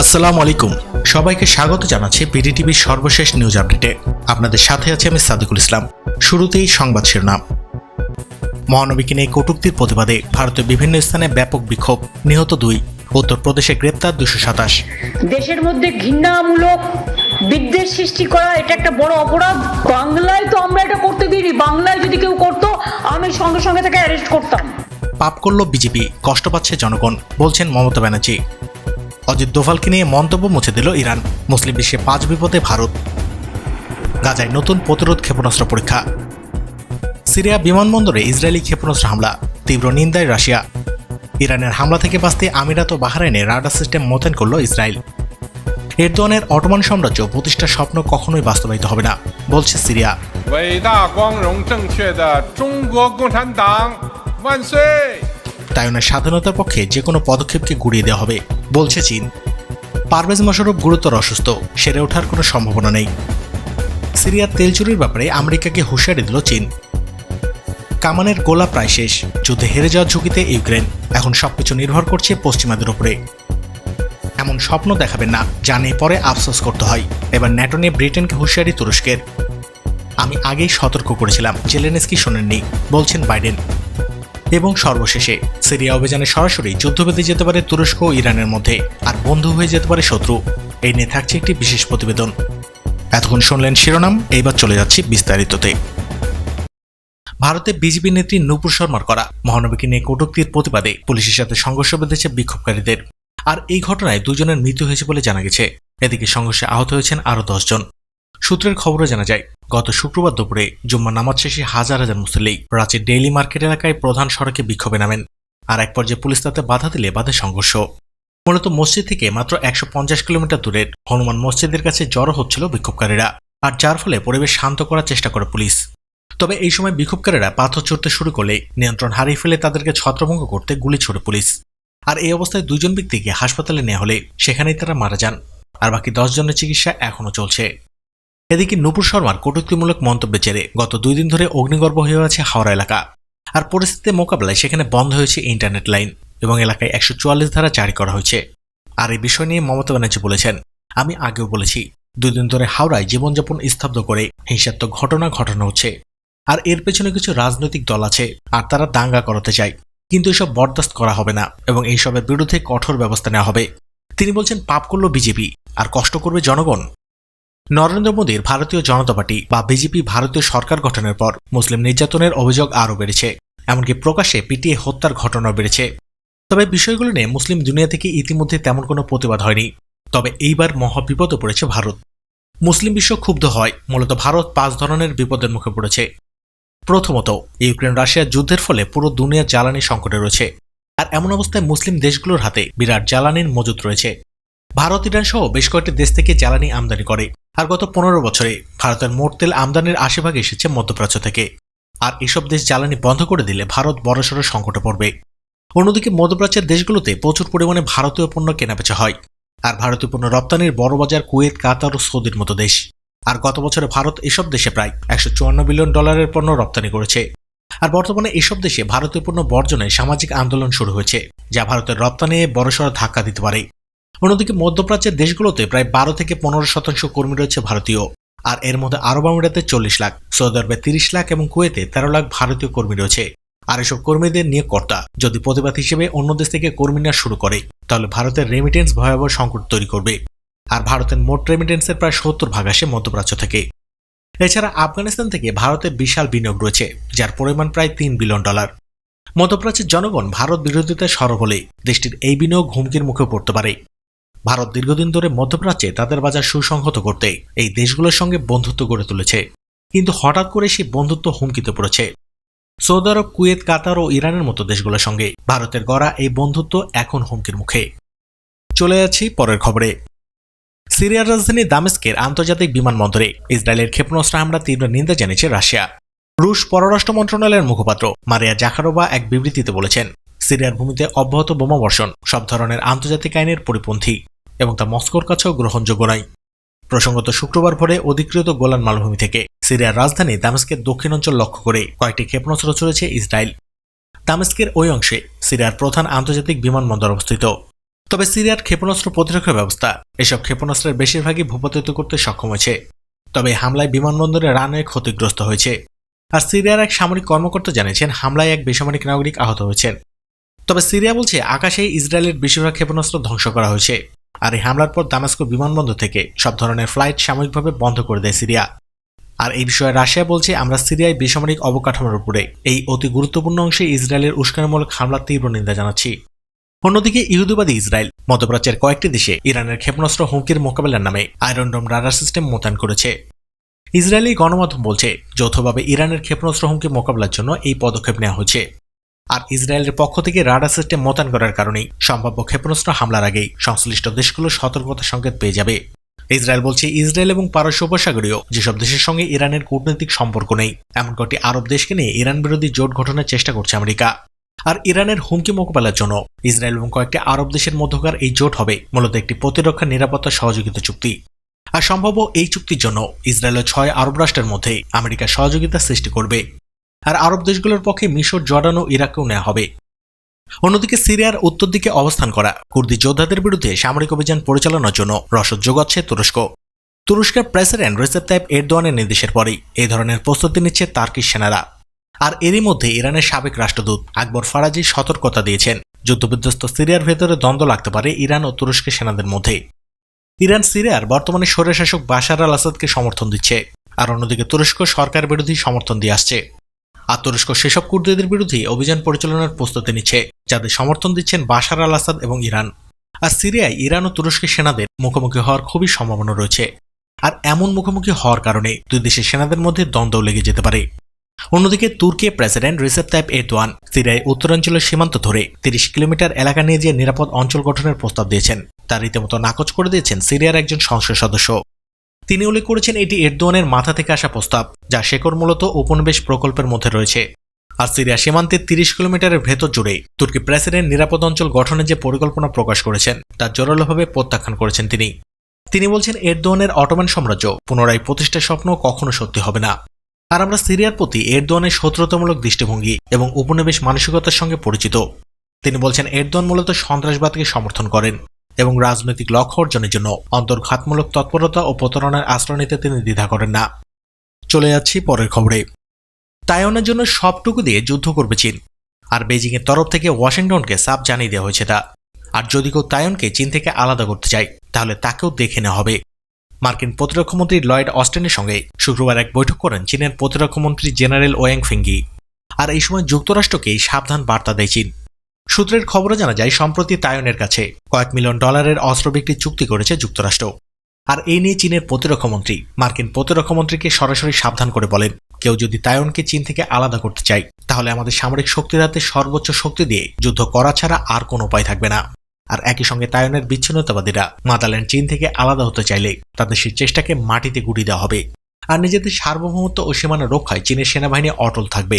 আসসালামু আলাইকুম। সবাইকে স্বাগত জানাচ্ছি বিডিটিভির সর্বশেষ নিউজ আপডেটে। আপনাদের সাথে আছি আমি সাদিকুল ইসলাম। শুরুতেই সংবাদ শিরোনাম। মহানবীকে নিয়ে কটূক্তির প্রতিবাদে ভারতের বিভিন্ন স্থানে ব্যাপক বিক্ষোভ, নিহত দুই। উত্তরপ্রদেশে গ্রেপ্তার দুশো সাতাশ। দেশের মধ্যে ঘৃণামূলক বিদ্বেষ সৃষ্টি করা, এটা একটা বড় অপরাধ। বাংলায় তো আমরা এটা করতে দিইনি। বাংলায় যদি কেউ করতো, আমি সঙ্গে সঙ্গে তাকে অ্যারেস্ট করতাম। পাপ করল বিজেপি, কষ্ট পাচ্ছে জনগণ, বলছেন মমতা ব্যানার্জি। অজিত দোভালকে নিয়ে মন্তব্য মুছে দিল ইরান। মুসলিম বিশ্বে পাঁচ বিপদে ভারত। গাজায় নতুন প্রতিরোধ ক্ষেপণাস্ত্র পরীক্ষা। সিরিয়া বিমানবন্দরে ইসরায়েলি ক্ষেপণাস্ত্র হামলা, তীব্র নিন্দায় রাশিয়া। ইরানের হামলা থেকে বাঁচতে আমিরাত ও বাহরাইনে রাডার সিস্টেম মোতায়েন করল ইসরায়েল। এরদোয়ানের অটোমান সাম্রাজ্য প্রতিষ্ঠার স্বপ্ন কখনোই বাস্তবায়িত হবে না, বলছে সিরিয়া। তাইওয়ানের স্বাধীনতার পক্ষে যে কোনো পদক্ষেপকে গুড়িয়ে দেওয়া হবে, বলছে চীন। পারভেজ মশরফ গুরুতর অসুস্থ, সেরে ওঠার কোনো সম্ভাবনা নেই। সিরিয়ার তেল চুরির ব্যাপারে আমেরিকাকে হুঁশিয়ারি দিল চীন। কামানের গোলা প্রায় শেষ, যুদ্ধে হেরে যাওয়ার ঝুঁকিতে ইউক্রেন, এখন সবকিছু নির্ভর করছে পশ্চিমাদের উপরে। এমন স্বপ্ন দেখাবেন না জানিয়ে পরে আফসোস করতে হয়। এবার ন্যাটো নিয়ে ব্রিটেনকে হুঁশিয়ারি তুরস্কের। আমি আগেই সতর্ক করেছিলাম জেলেনেস্কি শোনেননি, বলছেন বাইডেন। এবং সর্বশেষে, সিরিয়া অভিযানে সরাসরি যুদ্ধ বেঁধে যেতে পারে তুরস্ক ও ইরানের মধ্যে, আর বন্ধু হয়ে যেতে পারে শত্রু। এই নিয়ে থাকছে একটি বিশেষ প্রতিবেদন। এতক্ষণ শুনলেন শিরোনাম, এইবার চলে যাচ্ছি বিস্তারিততে। ভারতে বিজেপি নেত্রী নূপুর শর্মার করা। মহানবীকে নিয়ে কটূক্তির প্রতিবাদে পুলিশের সাথে সংঘর্ষ বেঁধেছে বিক্ষোভকারীদের। আর এই ঘটনায় দুজনের মৃত্যু হয়েছে বলে জানা গেছে। এদিকে সংঘর্ষে আহত হয়েছেন আরও দশজন। সূত্রের খবরে জানা যায়, গত শুক্রবার দুপুরে জুম্মা নামাজ শেষে হাজার হাজার মুসল্লি রাঁচির ডেইলি মার্কেট এলাকায় প্রধান সড়কে বিক্ষোভে নামেন আর এক পর্যায়ে পুলিশ তাতে বাধা দিলে বাধে সংঘর্ষ। মূলত মসজিদ থেকে মাত্র একশো পঞ্চাশ কিলোমিটার দূরের হনুমান মসজিদের কাছে জড়ো হচ্ছিল বিক্ষোভকারীরা আর যার ফলে পরিবেশ শান্ত করার চেষ্টা করে পুলিশ। তবে এই সময় বিক্ষোভকারীরা পাথর ছুটতে শুরু করলে নিয়ন্ত্রণ হারিয়ে ফেলে তাদেরকে ছত্রভঙ্গ করতে গুলি ছোড়ে পুলিশ। আর এই অবস্থায় দুজন ব্যক্তিকে হাসপাতালে নেওয়া হলে সেখানেই তারা মারা যান। আর বাকি জনের চিকিৎসা এখনও চলছে। এদিকে নুপুর শর্মার কটূক্তিমূলক মন্তব্যের জেরে গত দুই দিন ধরে অগ্নিগর্ভ হয়ে আছে হাওড়া এলাকা। আর পরিস্থিতি মোকাবেলায় সেখানে বন্ধ হয়েছে ইন্টারনেট লাইন এবং এলাকায় একশো চুয়াল্লিশ ধারা জারি করা হয়েছে। আর এই বিষয় নিয়ে মমতা ব্যানার্জি বলেছেন, আমি আগেও বলেছি, দুই দিন ধরে হাওড়ায় জীবনযাপন স্তব্ধ করে হিংসাত্মক ঘটনা ঘটানো হচ্ছে। আর এর পেছনে কিছু রাজনৈতিক দল আছে, আর তারা দাঙ্গা করাতে চায়। কিন্তু এসব বরদাস্ত করা হবে না এবং এইসবের বিরুদ্ধে কঠোর ব্যবস্থা নেওয়া হবে। তিনি বলছেন, পাপ করল বিজেপি, আর কষ্ট করবে জনগণ। নরেন্দ্র মোদীর ভারতীয় জনতা পার্টি বা বিজেপি ভারতীয় সরকার গঠনের পর মুসলিম নির্যাতনের অভিযোগ আরও বেড়েছে, এমনকি প্রকাশ্যে পিটিয়ে হত্যার ঘটনাও বেড়েছে। তবে বিষয়গুলো নিয়ে মুসলিম দুনিয়া থেকে ইতিমধ্যে তেমন কোনো প্রতিবাদ হয়নি। তবে এইবার মহা বিপদে পড়েছে ভারত। মুসলিম বিশ্ব ক্ষুব্ধ হয়, মূলত ভারত পাঁচ ধরনের বিপদের মুখে পড়েছে। প্রথমত, ইউক্রেন রাশিয়ার যুদ্ধের ফলে পুরো দুনিয়ার জ্বালানি সংকটে রয়েছে। আর এমন অবস্থায় মুসলিম দেশগুলোর হাতে বিরাট জ্বালানির মজুত রয়েছে। ভারত ইরান সহ বেশ কয়েকটি দেশ থেকে জ্বালানি আমদানি করে। আর গত পনেরো বছরে ভারতের মোট তেল আমদানির আশিভাগ এসেছে মধ্যপ্রাচ্য থেকে। আর এসব দেশ জ্বালানি বন্ধ করে দিলে ভারত বড়সড় সংকটে পড়বে। অন্যদিকে মধ্যপ্রাচ্যের দেশগুলোতে প্রচুর পরিমাণে ভারতীয় পণ্য কেনাবেচা হয়। আর ভারতীয় পণ্য রপ্তানির বড় বাজার কুয়েত, কাতার ও সৌদির মতো দেশ। আর গত বছরে ভারত এসব দেশে প্রায় একশো চুয়ান্ন বিলিয়ন ডলারের পণ্য রপ্তানি করেছে। আর বর্তমানে এসব দেশে ভারতীয় পণ্য বর্জনে সামাজিক আন্দোলন শুরু হয়েছে, যা ভারতের রপ্তানি বড়সড় ধাক্কা দিতে পারে। অন্যদিকে মধ্যপ্রাচ্যের দেশগুলোতে প্রায় বারো থেকে পনেরো শতাংশ কর্মী রয়েছে ভারতীয়, আর এর মধ্যে আরব আমিরাতে চল্লিশ লাখ, সৌদি আরবে তিরিশ লাখ এবং কুয়েতে তেরো লাখ ভারতীয় কর্মী রয়েছে। আর এসব কর্মীদের নিয়োগকর্তা যদি প্রতিবাদ হিসেবে অন্য দেশ থেকে কর্মী নেওয়া শুরু করে, তাহলে ভারতের রেমিটেন্স ভয়াবহ সংকট তৈরি করবে। আর ভারতের মোট রেমিটেন্সের প্রায় সত্তর ভাগ আসে মধ্যপ্রাচ্য থেকে। এছাড়া আফগানিস্তান থেকে ভারতের বিশাল বিনিয়োগ রয়েছে, যার পরিমাণ প্রায় তিন বিলিয়ন ডলার। মধ্যপ্রাচ্যের জনগণ ভারত বিরোধিতায় সরব হলে দেশটির এই বিনিয়োগ হুমকির মুখে পড়তে পারে। ভারত দীর্ঘদিন ধরে মধ্যপ্রাচ্যে তাদের বাজার সুসংহত করতে এই দেশগুলোর সঙ্গে বন্ধুত্ব গড়ে তুলেছে। কিন্তু হঠাৎ করে সেই বন্ধুত্ব হুমকিতে পড়েছে। সৌদি আরব, কুয়েত, কাতার ও ইরানের মতো দেশগুলোর সঙ্গে ভারতের গড়া এই বন্ধুত্ব এখন হুমকির মুখে। চলে যাচ্ছি পরের খবরে। সিরিয়ার রাজধানী দামেস্কের আন্তর্জাতিক বিমানবন্দরে ইসরায়েলের ক্ষেপণাস্ত্র হামলা তীব্র নিন্দা জানিয়েছে রাশিয়া। রুশ পররাষ্ট্র মন্ত্রণালয়ের মুখপাত্র মারিয়া জাকারোবা এক বিবৃতিতে বলেছেন, সিরিয়ার ভূমিতে অব্যাহত বোমাবর্ষণ সব ধরনের আন্তর্জাতিক আইনের পরিপন্থী এবং তা মস্কোর কাছেও গ্রহণযোগ্য নয়। প্রসঙ্গত শুক্রবার ভোরে অধিকৃত গোলান মালভূমি থেকে সিরিয়ার রাজধানী দামেস্কের দক্ষিণ অঞ্চল লক্ষ্য করে কয়েকটি ক্ষেপণাস্ত্র চলেছে ইসরায়েল। দামেস্কের ওই অংশে সিরিয়ার প্রধান আন্তর্জাতিক বিমানবন্দর অবস্থিত। তবে সিরিয়ার ক্ষেপণাস্ত্র প্রতিরক্ষা ব্যবস্থা, এসব ক্ষেপণাস্ত্রের বেশিরভাগই ভূপাতিত করতে সক্ষম হয়েছে। তবে হামলায় বিমানবন্দরে রানওয়ে ক্ষতিগ্রস্ত হয়েছে। আর সিরিয়ার এক সামরিক কর্মকর্তা জানিয়েছেন, হামলায় এক বেসামরিক নাগরিক আহত হয়েছেন। তবে সিরিয়া বলছে, আকাশে ইসরায়েলের বেশিরভাগ ক্ষেপণাস্ত্র ধ্বংস করা হয়েছে। আর এই হামলার পর দামেস্কো বিমানবন্দর থেকে সব ধরনের ফ্লাইট সাময়িকভাবে বন্ধ করে দেয় সিরিয়া। আর এই বিষয়ে রাশিয়া বলছে, আমরা সিরিয়ায় বেসামরিক অবকাঠামোর উপরে, এই অতি গুরুত্বপূর্ণ অংশে ইসরায়েলের উস্কানিমূলক হামলার তীব্র নিন্দা জানাচ্ছি। অন্যদিকে ইহুদিবাদী ইসরায়েল, মধ্যপ্রাচ্যের কয়েকটি দেশে ইরানের ক্ষেপণাস্ত্র হুমকির মোকাবেলার নামে আয়রন ডোম রাডার সিস্টেম মোতায়েন করেছে। ইসরায়েলি গণমাধ্যম বলছে, যৌথভাবে ইরানের ক্ষেপণাস্ত্র হুমকি মোকাবেলার জন্য এই পদক্ষেপ নেওয়া হয়েছে। আর ইসরায়েলের পক্ষ থেকে রাডার সিস্টেম মোতায়েন করার কারণেই সম্ভাব্য ক্ষেপণাস্ত্র হামলার আগেই সংশ্লিষ্ট দেশগুলো সতর্কতা সংকেত পেয়ে যাবে। ইসরায়েল বলছে, ইসরায়েল এবং পারস্য উপসাগরীয় যেসব দেশের সঙ্গে ইরানের কূটনৈতিক সম্পর্ক নেই, এমন কয়েকটি আরব দেশকে নিয়ে ইরান বিরোধী জোট গঠনের চেষ্টা করছে আমেরিকা। আর ইরানের হুমকি মোকাবেলার জন্য ইসরায়েল এবং কয়েকটি আরব দেশের মধ্যকার এই জোট হবে মূলত একটি প্রতিরক্ষা নিরাপত্তা সহযোগিতা চুক্তি। আর সম্ভাব্য এই চুক্তির জন্য ইসরায়েলের ছয় আরব রাষ্ট্রের মধ্যে আমেরিকা সহযোগিতা সৃষ্টি করবে। আর আরব দেশগুলোর পক্ষে মিশর, জর্ডান ও ইরাককেও নেওয়া হবে। অন্যদিকে সিরিয়ার উত্তর দিকে অবস্থান করা কুর্দি যোদ্ধাদের বিরুদ্ধে সামরিক অভিযান পরিচালনার জন্য রসদ যোগাচ্ছে তুরস্ক। তুরস্কের প্রেসিডেন্ট রেসেপ তাইপ এরদোয়ানের নির্দেশের পরেই এই ধরনের প্রস্তুতি নিচ্ছে তার্কিশ সেনারা। আর এরই মধ্যে ইরানের সাবেক রাষ্ট্রদূত আকবর ফারাজি সতর্কতা দিয়েছেন। যুদ্ধবিধ্বস্ত সিরিয়ার ভেতরে দ্বন্দ্ব লাগতে পারে ইরান ও তুরস্কের সেনাদের মধ্যে। ইরান সিরিয়ার বর্তমানে স্বৈরশাসক বাশার আল আসাদকে সমর্থন দিচ্ছে, আর অন্যদিকে তুরস্ক সরকার বিরোধী সমর্থন দিয়ে আসছে। আর তুরস্ক সেসব কুর্দিদের বিরুদ্ধে অভিযান পরিচালনার প্রস্তুতি নিচ্ছে, যাদের সমর্থন দিচ্ছেন বাশার আল আসাদ এবং ইরান। আর সিরিয়ায় ইরান ও তুরস্কের সেনাদের মুখোমুখি হওয়ার খুবই সম্ভাবনা রয়েছে। আর এমন মুখোমুখি হওয়ার কারণে দুই দেশের সেনাদের মধ্যে দ্বন্দ্ব লেগে যেতে পারে। অন্যদিকে তুর্কির প্রেসিডেন্ট রিসেপ তাইপ এরদোয়ান সিরিয়ায় উত্তরাঞ্চলের সীমান্ত ধরে তিরিশ কিলোমিটার এলাকা নিয়ে যে নিরাপদ অঞ্চল গঠনের প্রস্তাব দিয়েছেন, তা রীতিমতো নাকচ করে দিয়েছেন সিরিয়ার একজন সংসদ সদস্য। তিনি উল্লেখ করেছেন এটি এরদোয়ানের মাথা থেকে আসা প্রস্তাব, যা শেকর মূলত উপনিবেশ প্রকল্পের মধ্যে রয়েছে। আর সিরিয়া সীমান্তের তিরিশ কিলোমিটারের ভেতর জুড়ে তুর্কি প্রেসিডেন্ট নিরাপদ অঞ্চল গঠনের যে পরিকল্পনা প্রকাশ করেছেন, তা জোরালোভাবে প্রত্যাখ্যান করেছেন তিনি। তিনি বলছেন, এরদোয়ানের অটোমান সাম্রাজ্য পুনরায় প্রতিষ্ঠার স্বপ্ন কখনো সত্যি হবে না। আর আমরা সিরিয়ার প্রতি এরদোয়ানের শত্রুতামূলক দৃষ্টিভঙ্গি এবং উপনিবেশ মানসিকতার সঙ্গে পরিচিত। তিনি বলছেন, এরদোয়ান মূলত সন্ত্রাসবাদকে সমর্থন করেন এবং রাজনৈতিক লক্ষ্য অর্জনের জন্য অন্তর্ঘাতমূলক তৎপরতা ও প্রতারণার আশ্রয় নিতে তিনি দ্বিধা করেন না। চলে যাচ্ছি পরের খবরে। তাইওয়ানের জন্য সবটুকু দিয়ে যুদ্ধ করবে চীন আর বেজিংয়ের তরফ থেকে ওয়াশিংটনকে সাপ জানিয়ে দেওয়া হয়েছে তা। আর যদি কেউ তাইওয়ানকে চীন থেকে আলাদা করতে চায়, তাহলে তাকেও দেখে নেওয়া হবে। মার্কিন প্রতিরক্ষামন্ত্রী লয়েড অস্টেনের সঙ্গে শুক্রবার এক বৈঠক করেন চীনের প্রতিরক্ষামন্ত্রী জেনারেল ওয়াং ফিঙ্গি আর এই সময় যুক্তরাষ্ট্রকেই সাবধান বার্তা দেয় চীন। সূত্রের খবরে জানা যায়, সম্প্রতি তাইওয়ানের কাছে কয়েক মিলিয়ন ডলারের অস্ত্র বিক্রির চুক্তি করেছে যুক্তরাষ্ট্র। আর এই নিয়ে চীনের প্রতিরক্ষামন্ত্রী মার্কিন প্রতিরক্ষামন্ত্রীকে সরাসরি সাবধান করে বলেন, কেউ যদি তাইওয়ানকে চীন থেকে আলাদা করতে চায়, তাহলে আমাদের সামরিক শক্তির হাতে সর্বোচ্চ শক্তি দিয়ে যুদ্ধ করা ছাড়া আর কোনো উপায় থাকবে না। আর একই সঙ্গে তাইওয়ানের বিচ্ছিন্নতাবাদীরা মাদাল্যান্ড চীন থেকে আলাদা হতে চাইলে তাদের সেই চেষ্টাকে মাটিতে গুড়িয়ে দেওয়া হবে। আর নিজেদের সার্বভৌমত্ব ও সীমানা রক্ষায় চীনের সেনাবাহিনী অটল থাকবে।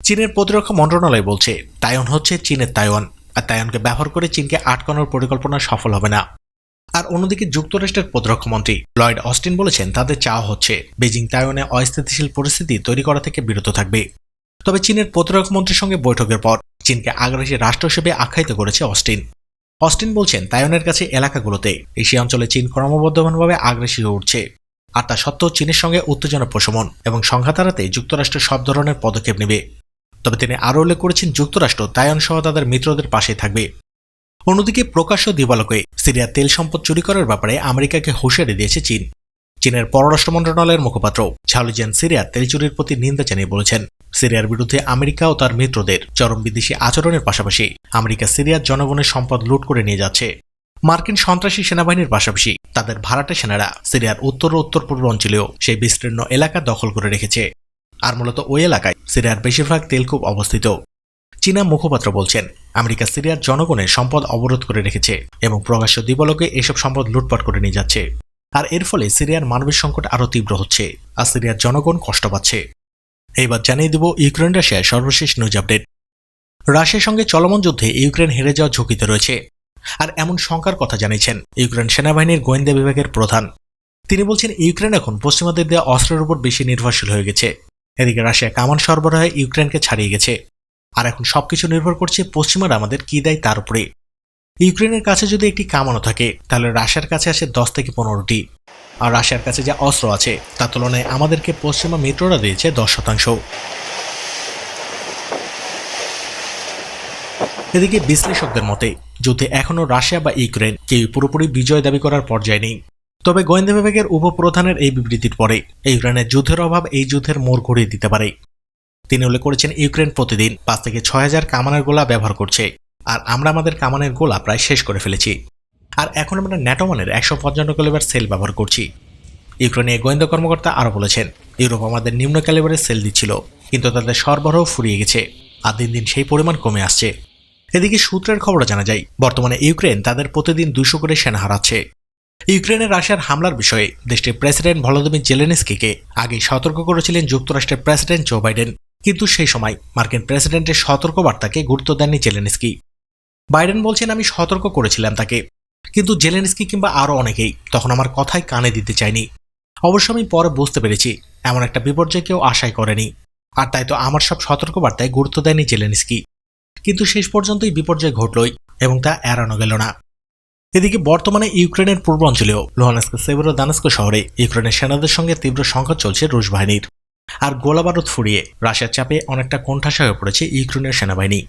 চীনের প্রতিরক্ষা মন্ত্রণালয় বলছে তায়ন হচ্ছে চীনের তাইওয়ান, আর তাইওয়ানকে ব্যবহার করে চীনকে আটকানোর পরিকল্পনা সফল হবে না। আর অন্যদিকে যুক্তরাষ্ট্রের প্রতিরক্ষামন্ত্রী লয়েড অস্টিন বলেছেন, তাদের চাওয়া হচ্ছে বেজিং তাইওয়ানে অস্থিতিশীল পরিস্থিতি তৈরি করা থেকে বিরত থাকবে। তবে চীনের প্রতিরক্ষামন্ত্রীর সঙ্গে বৈঠকের পর চীনকে আগ্রাসী রাষ্ট্র হিসেবে আখ্যায়িত করেছে অস্টিন। অস্টিন বলছেন তাইওয়ানের কাছে এলাকাগুলোতে। এশিয়া অঞ্চলে চীন ক্রমবর্ধমানভাবে আগ্রাসী হয়ে উঠছে। আর তা সত্ত্বেও চীনের সঙ্গে উত্তেজনা প্রশমন এবং সংঘাত এড়াতে যুক্তরাষ্ট্র সব ধরনের পদক্ষেপ নেবে। তবে তিনি আরও উল্লেখ করেছেন, যুক্তরাষ্ট্র তাইওয়ান সহ তাদের মিত্রদের পাশে থাকবে। অন্যদিকে প্রকাশ্য দিবালকে সিরিয়ার তেল সম্পদ চুরি করার ব্যাপারে আমেরিকাকে হুঁশিয়ারি দিয়েছে চীন। চীনের পররাষ্ট্র মন্ত্রণালয়ের মুখপাত্র ঝালুজিয়ান সিরিয়ার তেল চুরির প্রতি নিন্দা জানিয়ে বলেছেন। সিরিয়ার বিরুদ্ধে আমেরিকা ও তার মিত্রদের চরম বিদেশি আচরণের পাশাপাশি আমেরিকা সিরিয়ার জনগণের সম্পদ লুট করে নিয়ে যাচ্ছে। মার্কিন সন্ত্রাসী সেনাবাহিনীর পাশাপাশি তাদের ভাড়াটে সেনারা সিরিয়ার উত্তর ও উত্তর পূর্ব অঞ্চলেও সেই বিস্তীর্ণ এলাকা দখল করে রেখেছে। আর মূলত ওই এলাকায় সিরিয়ার বেশিরভাগ তেলকূপ অবস্থিত। চীনা মুখপাত্র বলছেন, আমেরিকা সিরিয়ার জনগণের সম্পদ অবরোধ করে রেখেছে এবং প্রকাশ্য দিবলকে এসব সম্পদ লুটপাট করে নিয়ে যাচ্ছে। আর এর ফলে সিরিয়ার মানবিক সংকট আরও তীব্র হচ্ছে, আর সিরিয়ার জনগণ কষ্ট পাচ্ছে। এইবার জানিয়ে দেব ইউক্রেন রাশিয়ার সর্বশেষ নিউজ আপডেট রাশিয়ার সঙ্গে চলমান যুদ্ধে ইউক্রেন হেরে যাওয়ার ঝুঁকিতে রয়েছে। আর এমন শঙ্কার কথা জানিয়েছেন ইউক্রেন সেনাবাহিনীর গোয়েন্দা বিভাগের প্রধান। তিনি বলছেন, ইউক্রেন এখন পশ্চিমাদের দেওয়া অস্ত্রের উপর বেশি নির্ভরশীল হয়ে গেছে। এদিকে রাশিয়া কামান সরবরাহে ইউক্রেনকে ছাড়িয়ে গেছে। আর এখন সবকিছু নির্ভর করছে পশ্চিমারা আমাদের কি দেয় তার উপরে ইউক্রেনের কাছে যদি একটি কামানো থাকে, তাহলে রাশিয়ার কাছে আসে দশ থেকে পনেরোটি। আর রাশিয়ার কাছে যা অস্ত্র আছে, তার তুলনায় আমাদেরকে পশ্চিমা মিত্ররা দিয়েছে দশ শতাংশ। এদিকে বিশ্লেষকদের মতে, যুদ্ধে এখনও রাশিয়া বা ইউক্রেন কেউ পুরোপুরি বিজয় দাবি করার পর্যায়ে নেই। তবে গোয়েন্দা বিভাগের উপপ্রধানের এই বিবৃতির পরে, ইউক্রেনের যুদ্ধের অভাব এই যুদ্ধের মোড় ঘুরিয়ে দিতে পারে। তিনি উল্লেখ করেছেন, ইউক্রেন প্রতিদিন পাঁচ থেকে ছয় হাজার কামানের গোলা ব্যবহার করছে। আর আমরা আমাদের কামানের গোলা প্রায় শেষ করে ফেলেছি। আর এখন আমরা ন্যাটোমানের একশো পঞ্চান্ন ক্যালিবার সেল ব্যবহার করছি। ইউক্রেনের গোয়েন্দা কর্মকর্তা আরও বলেছেন, ইউরোপ আমাদের নিম্ন ক্যালিবারের সেল দিচ্ছিল, কিন্তু তাদের সরবরাহ ফুরিয়ে গেছে আর দিন দিন সেই পরিমাণ কমে আসছে। এদিকে সূত্রের খবর জানা যায়, বর্তমানে ইউক্রেন তাদের প্রতিদিন দুশো করে সেনা হারাচ্ছে। ইউক্রেনের রাশিয়ার হামলার বিষয়ে দেশটির প্রেসিডেন্ট ভলোদিমির জেলেনস্কিকে আগেই সতর্ক করেছিলেন যুক্তরাষ্ট্রের প্রেসিডেন্ট জো বাইডেন। কিন্তু সেই সময় মার্কিন প্রেসিডেন্টের সতর্কবার্তাকে গুরুত্ব দেননি জেলেনস্কি। বাইডেন বলছেন, আমি সতর্ক করেছিলাম তাকে। কিন্তু জেলেনস্কি কিংবা আরও অনেকেই তখন আমার কথাই কানে দিতে চায়নি। অবশ্য আমি পরে বুঝতে পেরেছি, এমন একটা বিপর্যয় কেউ আশাই করেনি। আর তাই তো আমার সব সতর্কবার্তায় গুরুত্ব দেয়নি জেলেনস্কি। কিন্তু শেষ পর্যন্তই বিপর্যয় ঘটলই এবং তা এড়ানো গেল না। এদিকে বর্তমানে ইউক্রেনের পূর্বাঞ্চলেও লোহানস্ক সেভেরো দানাস্ক শহরে ইউক্রেনের সেনাদের সঙ্গে তীব্র সংঘাত চলছে রুশ বাহিনীর। আর গোলাবারুদ ফুরিয়ে রাশিয়ার চাপে অনেকটা কোণঠাসা হয়ে পড়েছে ইউক্রেনের সেনাবাহিনী।